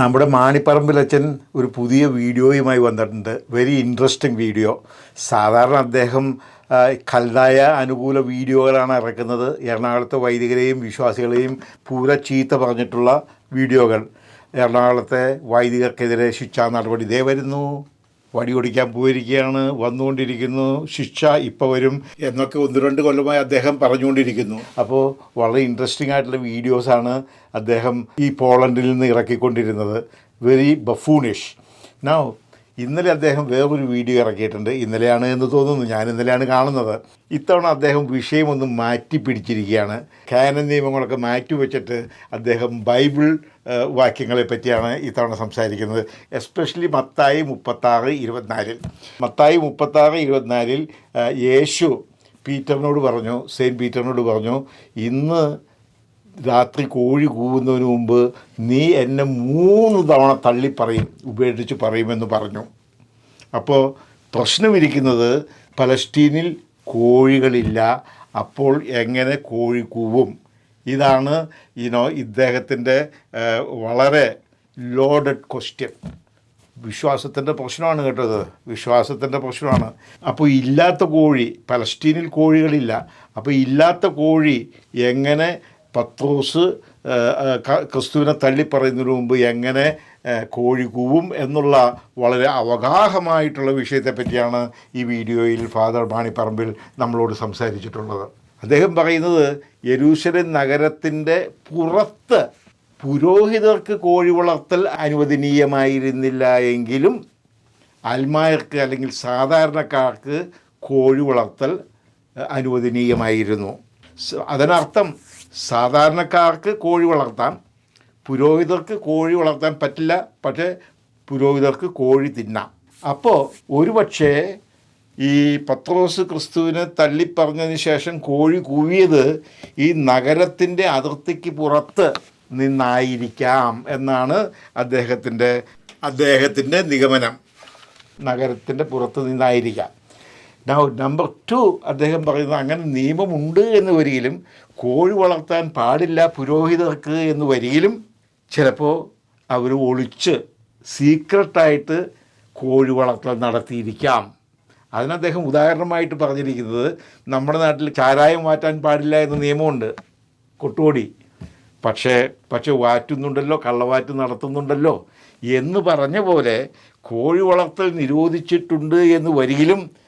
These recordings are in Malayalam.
നമ്മുടെ മാണിപ്പറമ്പിലച്ചൻ ഒരു പുതിയ വീഡിയോയുമായി വന്നിട്ടുണ്ട്. വെരി ഇൻട്രസ്റ്റിംഗ് വീഡിയോ സാധാരണ അദ്ദേഹം കല്ലായ അനുകൂല വീഡിയോകളാണ് ഇറക്കുന്നത്. എറണാകുളത്തെ വൈദികരെയും വിശ്വാസികളെയും പൂര ചീത്ത പറഞ്ഞിട്ടുള്ള വീഡിയോകൾ. എറണാകുളത്തെ വൈദികർക്കെതിരെ ശിക്ഷാ നടപടി. ഇതേ വരുന്നു. വടി ഓടിക്കാൻ പോയിരിക്കുകയാണ് വന്നുകൊണ്ടിരിക്കുന്നു ശിക്ഷ ഇപ്പോൾ വരും എന്നൊക്കെ ഒന്ന് രണ്ട് കൊല്ലമായി അദ്ദേഹം പറഞ്ഞുകൊണ്ടിരിക്കുന്നു. അപ്പോൾ വളരെ ഇൻട്രസ്റ്റിംഗ് ആയിട്ടുള്ള വീഡിയോസാണ് അദ്ദേഹം ഈ പോളണ്ടിൽ നിന്ന് ഇറക്കിക്കൊണ്ടിരുന്നത്. വെരി ബഫൂണിഷ് നൗ ഇന്നലെ അദ്ദേഹം വേറൊരു വീഡിയോ ഇറക്കിയിട്ടുണ്ട്. ഇന്നലെയാണ് എന്ന് തോന്നുന്നു. ഞാൻ ഇന്നലെയാണ് കാണുന്നത്. ഇത്തവണ അദ്ദേഹം വിഷയമൊന്നും മാറ്റി പിടിച്ചിരിക്കുകയാണ്. കാനൻ നിയമങ്ങളൊക്കെ മാറ്റി വെച്ചിട്ട് അദ്ദേഹം ബൈബിൾ വാക്യങ്ങളെ പറ്റിയാണ് ഇത്തവണ സംസാരിക്കുന്നത്. എസ്പെഷ്യലി മത്തായി മുപ്പത്താറ് ഇരുപത്തിനാലിൽ. മത്തായി മുപ്പത്താറ് ഇരുപത്തിനാലിൽ യേശു പീറ്ററിനോട് പറഞ്ഞു സെയിന്റ് പീറ്ററിനോട് പറഞ്ഞു ഇന്ന് രാത്രി കോഴി കൂവുന്നതിന് മുമ്പ് നീ എന്നെ മൂന്ന് തവണ തള്ളി പറയും ഉപേക്ഷിച്ച് പറയുമെന്ന് പറഞ്ഞു. അപ്പോൾ പ്രശ്നമിരിക്കുന്നത് പലസ്തീനിൽ കോഴികളില്ല അപ്പോൾ എങ്ങനെ കോഴി കൂവും? ഇതാണ് ഇനോ ഇദ്ദേഹത്തിന്റെ വളരെ ലോഡഡ് ക്വസ്റ്റ്യൻ വിശ്വാസത്തിന്റെ പ്രശ്നമാണ് കേട്ടത്. വിശ്വാസത്തിന്റെ പ്രശ്നമാണ്. അപ്പോൾ ഇല്ലാത്ത കോഴി പലസ്തീനിൽ കോഴികളില്ല. അപ്പോൾ ഇല്ലാത്ത കോഴി എങ്ങനെ പത്രോസ് ക്രിസ്തുവിനെ തള്ളിപ്പറയുന്നതിന് മുമ്പ് എങ്ങനെ കോഴി കൂവും എന്നുള്ള വളരെ അവഗാഹമായിട്ടുള്ള വിഷയത്തെപ്പറ്റിയാണ് ഈ വീഡിയോയിൽ ഫാദർ മാണിപ്പറമ്പിൽ നമ്മളോട് സംസാരിച്ചിട്ടുള്ളത്. അദ്ദേഹം പറയുന്നത് യെരൂശലേം നഗരത്തിന്റെ പുറത്ത് പുരോഹിതർക്ക് കോഴി വളർത്തൽ അനുവദനീയമായിരുന്നില്ല എങ്കിലും അൽമായർക്ക് അല്ലെങ്കിൽ സാധാരണക്കാർക്ക് കോഴി വളർത്തൽ അനുവദനീയമായിരുന്നു. അതിനർത്ഥം സാധാരണക്കാർക്ക് കോഴി വളർത്താം പുരോഹിതർക്ക് കോഴി വളർത്താൻ പറ്റില്ല പക്ഷേ പുരോഹിതർക്ക് കോഴി തിന്നാം. അപ്പോൾ ഒരുപക്ഷേ ഈ പത്രോസ് ക്രിസ്തുവിനെ തള്ളിപ്പറഞ്ഞതിന് ശേഷം കോഴി കൂവിയത് ഈ നഗരത്തിന്റെ അതിർത്തിക്ക് പുറത്ത് നിന്നായിരിക്കാം എന്നാണ് അദ്ദേഹത്തിന്റെ അദ്ദേഹത്തിന്റെ നിഗമനം. നഗരത്തിന്റെ പുറത്ത് നിന്നായിരിക്കാം. നമ്പർ ടു അദ്ദേഹം പറയുന്നത് അങ്ങനെ നിയമമുണ്ട് എന്ന് വരിയിലും കോഴി വളർത്താൻ പാടില്ല പുരോഹിതർക്ക് എന്ന് വരിയിലും ചിലപ്പോൾ അവർ ഒളിച്ച് സീക്രട്ടായിട്ട് കോഴി വളർത്തൽ നടത്തിയിരിക്കാം. അതിന് അദ്ദേഹം ഉദാഹരണമായിട്ട് പറഞ്ഞിരിക്കുന്നത് നമ്മുടെ നാട്ടിൽ ചാരായം മാറ്റാൻ പാടില്ല എന്ന നിയമമുണ്ട്. കൊട്ടുകൊടി. പക്ഷേ പക്ഷേ വാറ്റുന്നുണ്ടല്ലോ കള്ളവാറ്റ് നടത്തുന്നുണ്ടല്ലോ എന്ന് പറഞ്ഞ പോലെ കോഴി വളർത്തൽ നിരോധിച്ചിട്ടുണ്ട് എന്ന് വരികിലും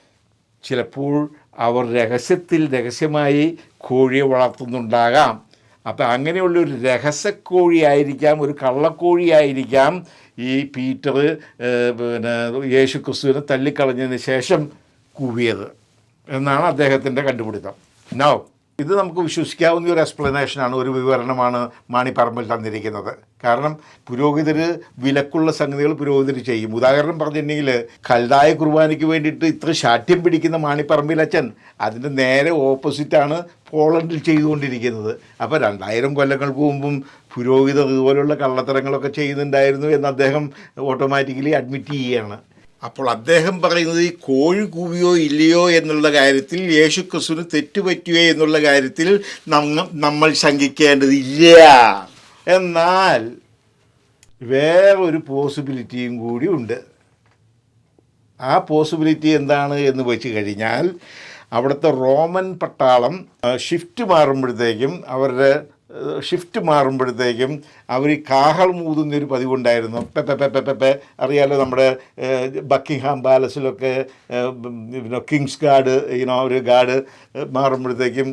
ചിലപ്പോൾ അവർ രഹസ്യത്തിൽ രഹസ്യമായി കോഴിയെ വളർത്തുന്നുണ്ടാകാം. അപ്പം അങ്ങനെയുള്ളൊരു രഹസ്യക്കോഴിയായിരിക്കാം ഒരു കള്ളക്കോഴിയായിരിക്കാം ഈ പീറ്റർ പിന്നെ യേശു ക്രിസ്തുവിനെ തള്ളിക്കളഞ്ഞതിന് ശേഷം കൂവിയത് എന്നാണ് അദ്ദേഹത്തിന്റെ കണ്ടുപിടുത്തം. നോ ഇത് നമുക്ക് വിശ്വസിക്കാവുന്ന ഒരു എക്സ്പ്ലനേഷനാണ് ഒരു വിവരണമാണ് മാണി പറമ്പിൽ തന്നിരിക്കുന്നത്. കാരണം പുരോഹിതർ വിലക്കുള്ള സംഗതികൾ പുരോഹിതർ ചെയ്യും. ഉദാഹരണം പറഞ്ഞിട്ടുണ്ടെങ്കിൽ കൽതായ കുർബാനയ്ക്ക് വേണ്ടിയിട്ട് ഇത്ര ശാഠ്യം പിടിക്കുന്ന മാണിപ്പറമ്പിൽ അച്ഛൻ അതിന്റെ നേരെ ഓപ്പോസിറ്റാണ് പോളണ്ടിൽ ചെയ്തുകൊണ്ടിരിക്കുന്നത്. അപ്പോൾ രണ്ടായിരം കൊല്ലങ്ങൾക്ക് മുമ്പും പുരോഹിതർ ഇതുപോലുള്ള കള്ളത്തരങ്ങളൊക്കെ ചെയ്യുന്നുണ്ടായിരുന്നു എന്ന് അദ്ദേഹം ഓട്ടോമാറ്റിക്കലി അഡ്മിറ്റ് ചെയ്യുകയാണ്. അപ്പോൾ അദ്ദേഹം പറയുന്നത് ഈ കോഴി കൂവിയോ ഇല്ലയോ എന്നുള്ള കാര്യത്തിൽ യേശു ക്രിസ്തുവിന് തെറ്റുപറ്റിയോ എന്നുള്ള കാര്യത്തിൽ നമ്മൾ ശങ്കിക്കേണ്ടതില്ല. എന്നാൽ വേറൊരു പോസിബിലിറ്റിയും കൂടി ഉണ്ട്. ആ പോസിബിലിറ്റി എന്താണ് എന്ന് വെച്ച് കഴിഞ്ഞാൽ അവിടുത്തെ റോമൻ പട്ടാളം ഷിഫ്റ്റ് മാറുമ്പോഴത്തേക്കും അവരുടെ ഷിഫ്റ്റ് മാറുമ്പോഴത്തേക്കും അവർ കാഹൾ മൂതുന്നൊരു പതിവുണ്ടായിരുന്നു. പെപ്പെ പെപ്പെ പെപ്പെ അറിയാലോ നമ്മുടെ ബക്കിംഗ്ഹാം പാലസിലൊക്കെ പിന്നെ കിങ്സ് ഗാർഡ് ഇനോ ഒരു ഗാർഡ് മാറുമ്പോഴത്തേക്കും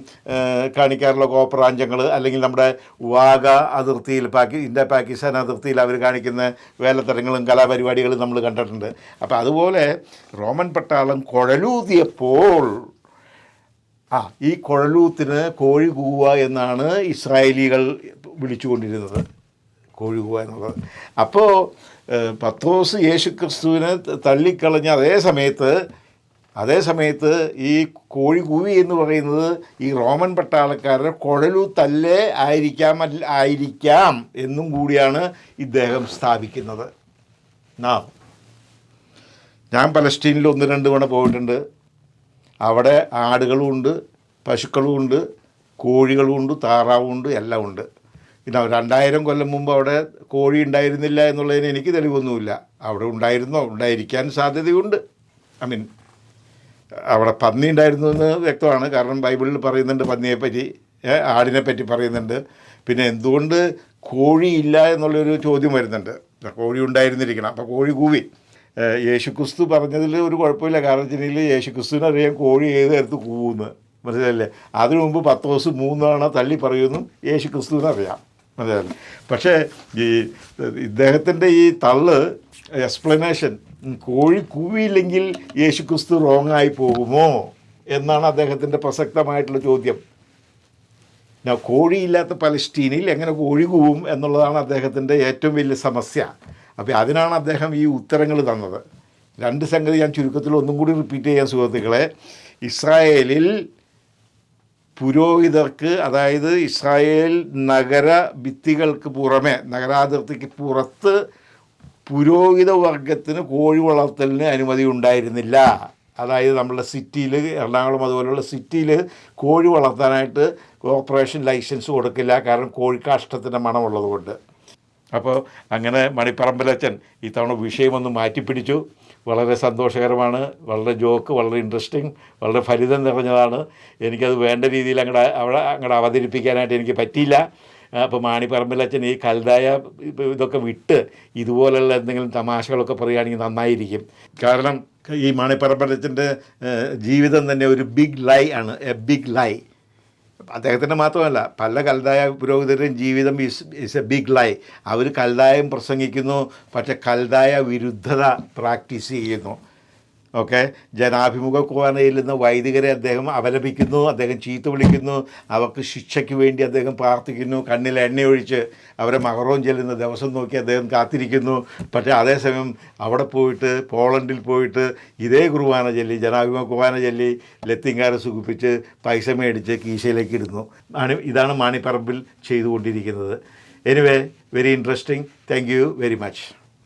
കാണിക്കാറുള്ള കോപ്പറാഞ്ചങ്ങൾ അല്ലെങ്കിൽ നമ്മുടെ വാഗ അതിർത്തിയിൽ പാക്കി ഇന്ത്യ പാകിസ്ഥാൻ അതിർത്തിയിൽ അവർ കാണിക്കുന്ന വേലത്തരങ്ങളും കലാപരിപാടികളും നമ്മൾ കണ്ടിട്ടുണ്ട്. അപ്പോൾ അതുപോലെ റോമൻ പട്ടാളം കുഴലൂതിയപ്പോൾ ആ ഈ കുഴലൂത്തിന് കോഴി കൂവ എന്നാണ് ഇസ്രായേലികൾ വിളിച്ചുകൊണ്ടിരുന്നത്. കോഴി കൂവ എന്നുള്ളത്. അപ്പോൾ പത്രോസ് യേശു ക്രിസ്തുവിനെ തള്ളിക്കളഞ്ഞ അതേ സമയത്ത് അതേ സമയത്ത് ഈ കോഴി കൂവി എന്ന് പറയുന്നത് ഈ റോമൻ പട്ടാളക്കാരുടെ കുഴലൂത്തല്ലേ ആയിരിക്കാം ആയിരിക്കാം എന്നും കൂടിയാണ് ഇദ്ദേഹം സ്ഥാപിക്കുന്നത്. നാം ഞാൻ പലസ്റ്റീനിൽ ഒന്ന് രണ്ട് തവണ പോയിട്ടുണ്ട്. അവിടെ ആടുകളുമുണ്ട് പശുക്കളുമുണ്ട് കോഴികളുമുണ്ട് താറാവുമുണ്ട് എല്ലാം ഉണ്ട്. പിന്നെ രണ്ടായിരം കൊല്ലം മുമ്പ് അവിടെ കോഴി ഉണ്ടായിരുന്നില്ല എന്നുള്ളതിന് എനിക്ക് തെളിവൊന്നുമില്ല. അവിടെ ഉണ്ടായിരുന്നോ? ഉണ്ടായിരിക്കാൻ സാധ്യതയുണ്ട്. ഐ മീൻ അവിടെ പന്നി ഉണ്ടായിരുന്നു എന്ന് വ്യക്തമാണ്. കാരണം ബൈബിളിൽ പറയുന്നുണ്ട് പന്നിയെപ്പറ്റി ആടിനെ പറ്റി പറയുന്നുണ്ട്. പിന്നെ എന്തുകൊണ്ട് കോഴിയില്ല എന്നുള്ളൊരു ചോദ്യം വരുന്നുണ്ട്. കോഴി ഉണ്ടായിരുന്നിരിക്കണം. അപ്പോൾ കോഴി കൂവി. യേശുക്രിസ്തു പറഞ്ഞതിൽ ഒരു കുഴപ്പമില്ല. കാരണം വെച്ചിട്ടുണ്ടെങ്കിൽ യേശുക്രിസ്തുവിന് അറിയാം കോഴി ഏത് നേരത്ത് കൂവുന്നു. മനസ്സിലല്ലേ അതിനു മുമ്പ് പത്ത് ദിവസം മൂന്നാണ് തവണ പറയുന്നു യേശു യേശുക്രിസ്തുവിന് അറിയാം. മനസ്സിലല്ലേ പക്ഷേ ഈ ഇദ്ദേഹത്തിന്റെ ഈ തള്ള് എക്സ്പ്ലനേഷൻ കോഴി കൂവിയില്ലെങ്കിൽ യേശുക്രിസ്തു റോങ് ആയി പോകുമോ? എന്നാണ് അദ്ദേഹത്തിന്റെ പ്രസക്തമായിട്ടുള്ള ചോദ്യം. കോഴിയില്ലാത്ത പലസ്റ്റീനിൽ എങ്ങനെ കോഴി കൂവും എന്നുള്ളതാണ് അദ്ദേഹത്തിന്റെ ഏറ്റവും വലിയ സമസ്യ. അപ്പോൾ അതിനാണ് അദ്ദേഹം ഈ ഉത്തരങ്ങൾ തന്നത്. രണ്ട് സംഗതി ഞാൻ ചുരുക്കത്തിൽ ഒന്നും കൂടി റിപ്പീറ്റ് ചെയ്യാൻ സുഹൃത്തുക്കളെ. ഇസ്രായേലിൽ പുരോഹിതർക്ക് അതായത് ഇസ്രായേൽ നഗര ഭിത്തികൾക്ക് പുറമെ നഗരാതിർത്തിക്ക് പുറത്ത് പുരോഹിത വർഗത്തിന് കോഴി വളർത്തലിന് അനുമതി ഉണ്ടായിരുന്നില്ല. അതായത് നമ്മളുടെ സിറ്റിയിൽ എറണാകുളം അതുപോലെയുള്ള സിറ്റിയിൽ കോഴി വളർത്താനായിട്ട് കോർപ്പറേഷൻ ലൈസൻസ് കൊടുക്കില്ല. കാരണം കോഴിക്കാഷ്ടത്തിന്റെ മണമുള്ളത് കൊണ്ട്. അപ്പോൾ അങ്ങനെ മണിപ്പറമ്പിലച്ചൻ ഇത്തവണ വിഷയമൊന്ന് മാറ്റിപ്പിടിച്ചു. വളരെ സന്തോഷകരമാണ്. വളരെ ജോക്ക് വളരെ ഇൻട്രസ്റ്റിംഗ് വളരെ ഫലിതം നിറഞ്ഞതാണ്. എനിക്കത് വേണ്ട രീതിയിൽ അങ്ങടെ അവിടെ അങ്ങടെ അവതരിപ്പിക്കാനായിട്ട് എനിക്ക് പറ്റിയില്ല. അപ്പോൾ മാണിപ്പറമ്പിലച്ചൻ ഈ കൽതായ ഇതൊക്കെ വിട്ട് ഇതുപോലെയുള്ള എന്തെങ്കിലും തമാശകളൊക്കെ പറയുകയാണെങ്കിൽ നന്നായിരിക്കും. കാരണം ഈ മാണിപ്പറമ്പലച്ചന്റെ ജീവിതം തന്നെ ഒരു ബിഗ് ലൈ ആണ്. എ ബിഗ് ലൈ അദ്ദേഹത്തിന്റെ മാത്രമല്ല പല കൽതായ പുരോഹിതരുടെയും ജീവിതം is is a big lie അവർ കൽതായം പ്രസംഗിക്കുന്നു പക്ഷേ കൽതായ വിരുദ്ധത പ്രാക്ടീസ് ചെയ്യുന്നു. ഓക്കെ? ജനാഭിമുഖ കോണയിൽ നിന്ന് വൈദികരെ അദ്ദേഹം അപലപിക്കുന്നു അദ്ദേഹം ചീത്ത വിളിക്കുന്നു അവർക്ക് ശിക്ഷയ്ക്ക് വേണ്ടി അദ്ദേഹം പ്രാർത്ഥിക്കുന്നു കണ്ണിൽ എണ്ണയൊഴിച്ച് അവരെ മകറോം ചെല്ലുന്ന ദിവസം നോക്കി അദ്ദേഹം കാത്തിരിക്കുന്നു. പക്ഷേ അതേസമയം അവിടെ പോയിട്ട് പോളണ്ടിൽ പോയിട്ട് ഇതേ കുർബാന ചൊല്ലി ജനാഭിമുഖ കുർബാന ചൊല്ലി ലത്തിങ്കാരെ സുഖിപ്പിച്ച് പൈസ മേടിച്ച് കീശയിലേക്ക് ഇടുന്നു ആണ് ഇതാണ് മാണിപ്പറമ്പിൽ ചെയ്തുകൊണ്ടിരിക്കുന്നത്. Anyway very interesting thank you very much